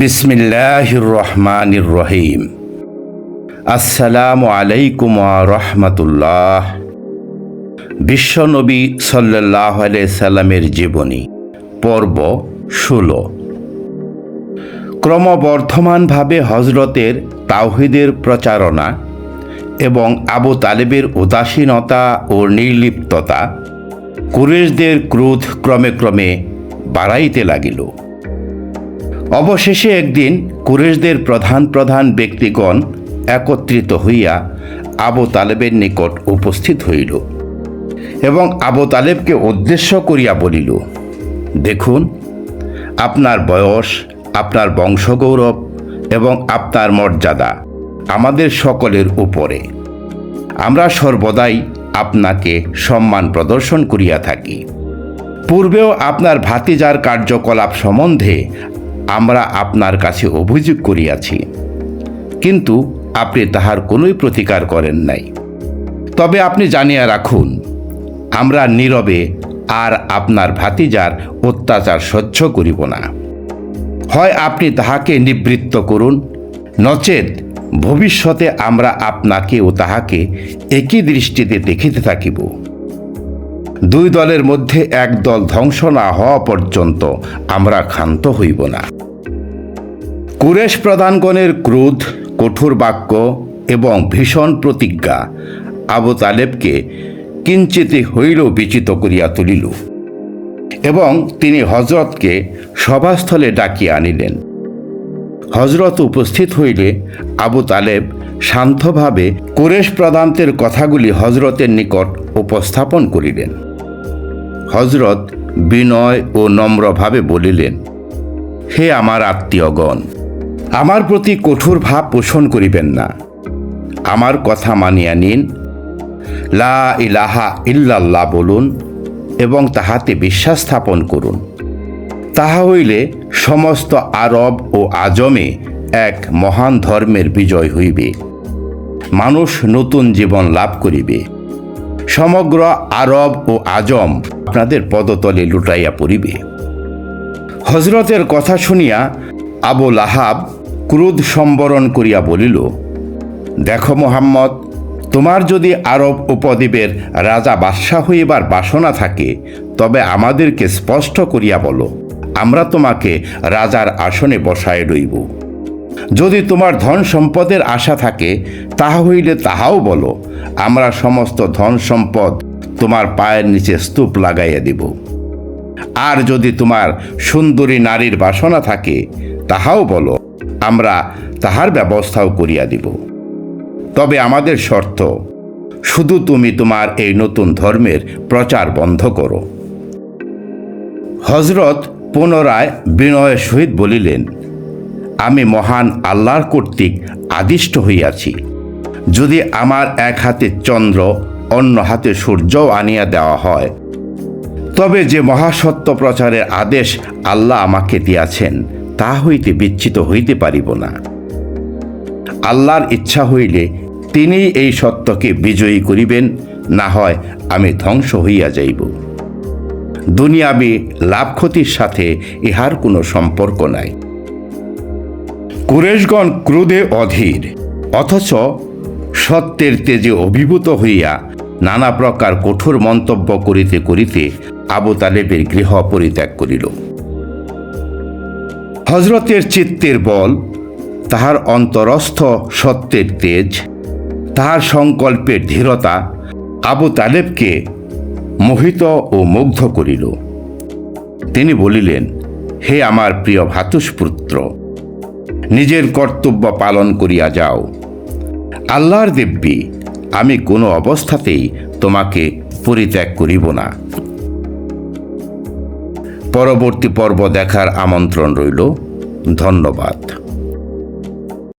বিসমিল্লাহির রহমানির রহিম। আসসালামু আলাইকুম রহমতুল্লাহ। বিশ্বনবী সাল্লাহ সাল্লামের জীবনী, পর্ব ষোলো। ক্রমবর্ধমানভাবে হজরতের তাওহিদের প্রচারণা এবং আবু তালেবের উদাসীনতা ও নির্লিপ্ততা কুরেশদের ক্রোধ ক্রমে ক্রমে বাড়াইতে লাগিল। অবশেষে একদিন কুরেশদের প্রধান প্রধান ব্যক্তিগণ একত্রিত হইয়া আবু তালেবের নিকট উপস্থিত হইল এবং আবু তালেবকে উদ্দেশ্য করিয়া বলিল, দেখুন, আপনার বয়স, আপনার বংশগৌরব এবং আপনার মর্যাদা আমাদের সকলের উপরে। আমরা সর্বদাই আপনাকে সম্মান প্রদর্শন করিয়া থাকি। পূর্বেও আপনার ভাতিজার কার্যকলাপ সম্বন্ধে আমরা আপনার কাছে অভিযোগ করিয়াছি। কিন্তু আপনি তাহার কোনোই প্রতিকার করেন নাই। তবে আপনি জানিয়া রাখুন, আমরা নীরবে আর আপনার ভাতিজার অত্যাচার সহ্য করিব না। হয় আপনি তাহাকে নিবৃত্ত করুন, নচেত ভবিষ্যতে আমরা আপনাকে ও তাহাকে একই দৃষ্টিতে দেখিতে থাকিব। দুই দলের মধ্যে এক দল ধ্বংস না হওয়া পর্যন্ত আমরা ক্ষান্ত হইব না। কুরেশ প্রধানগণের ক্রোধ, কঠোর বাক্য এবং ভীষণ প্রতিজ্ঞা আবু তালেবকে কিঞ্চিতে হইল বিচিত করিয়া তুলিল এবং তিনি হজরতকে সভাস্থলে ডাকিয়া আনিলেন। হজরত উপস্থিত হইলে আবু তালেব শান্তভাবে কুরেশ প্রধানদের কথাগুলি হজরতের নিকট উপস্থাপন করিলেন। হজরত বিনয় ও নম্রভাবে বলিলেন, হে আমার আত্মীয়গণ, আমার প্রতি কঠোর ভাব পোষণ করিবেন না। আমার কথা মানিয়া নিন। লা ইলাহা ইল্লাল্লাহ বলুন এবং তাহাতে বিশ্বাস স্থাপন করুন। তাহা হইলে সমস্ত আরব ও আজমে এক মহান ধর্মের বিজয় হইবে। মানুষ নতুন জীবন লাভ করিবে। সমগ্র আরব ও আজম আপনাদের পদতলে লুটাইয়া পড়িবে। হজরতের কথা শুনিয়া আবু লাহাব ক্রোধ সম্বরণ করিয়া বলিল, দেখো মোহাম্মদ, তোমার যদি আরব উপদ্বীপের রাজা বাদশাহ হইবার বাসনা থাকে, তবে আমাদেরকে স্পষ্ট করিয়া বলো, আমরা তোমাকে রাজার আসনে বসায় রইব যদি তোমার ধন সম্পদের আশা থাকে, তাহা হইলে তাহাও বলো। আমরা সমস্ত ধন সম্পদ তোমার পায়ের নিচে স্তূপ লাগাইয়া দিব। আর যদি তোমার সুন্দরী নারীর বাসনা থাকে, তাহাও বলো, আমরা তাহার ব্যবস্থাও করিয়া দিব। তবে আমাদের শর্ত, শুধু তুমি তোমার এই নতুন ধর্মের প্রচার বন্ধ করো। হজরত পুনরায় বিনয়ের সহিত বলিলেন আমি মহান আল্লাহর কর্তৃক আদিষ্ট হইয়াছি। যদি আমার এক হাতে চন্দ্র, অন্য হাতে সূর্যও আনিয়া দেওয়া হয়, তবে যে মহাসত্য প্রচারের আদেশ আল্লাহ আমাকে দিয়াছেন, তা হইতে বিচ্ছিত হইতে পারিব না। আল্লাহর ইচ্ছা হইলে তিনি এই সত্যকে বিজয়ী করিবেন, না হয় আমি ধ্বংস হইয়া যাইব। দুনিয়াবি লাভ ক্ষতির সাথে ইহার কোনো সম্পর্ক নাই। কুরেশগণ ক্রোধে অধীর, অথচ সত্যের তেজে অভিভূত হইয়া নানা প্রকার কঠোর মন্তব্য করিতে করিতে আবু তালেবের গৃহ পরিত্যাগ করিল। হজরতের চিত্তের বল, তাহার অন্তরস্থ সত্যের তেজ, তাহার সংকল্পের ধীরতা আবু তালেবকে মোহিত ও মুগ্ধ করিল। তিনি বলিলেন, হে আমার প্রিয় ভাতুষপুত্র নিজের কর্তব্য পালন করিয়া যাও। আল্লাহর দিব্যি আমি কোনো অবস্থাতেই তোমাকে পরিত্যাগ করিব না। পরবর্তী পর্ব দেখার আমন্ত্রণ রইল। ধন্যবাদ।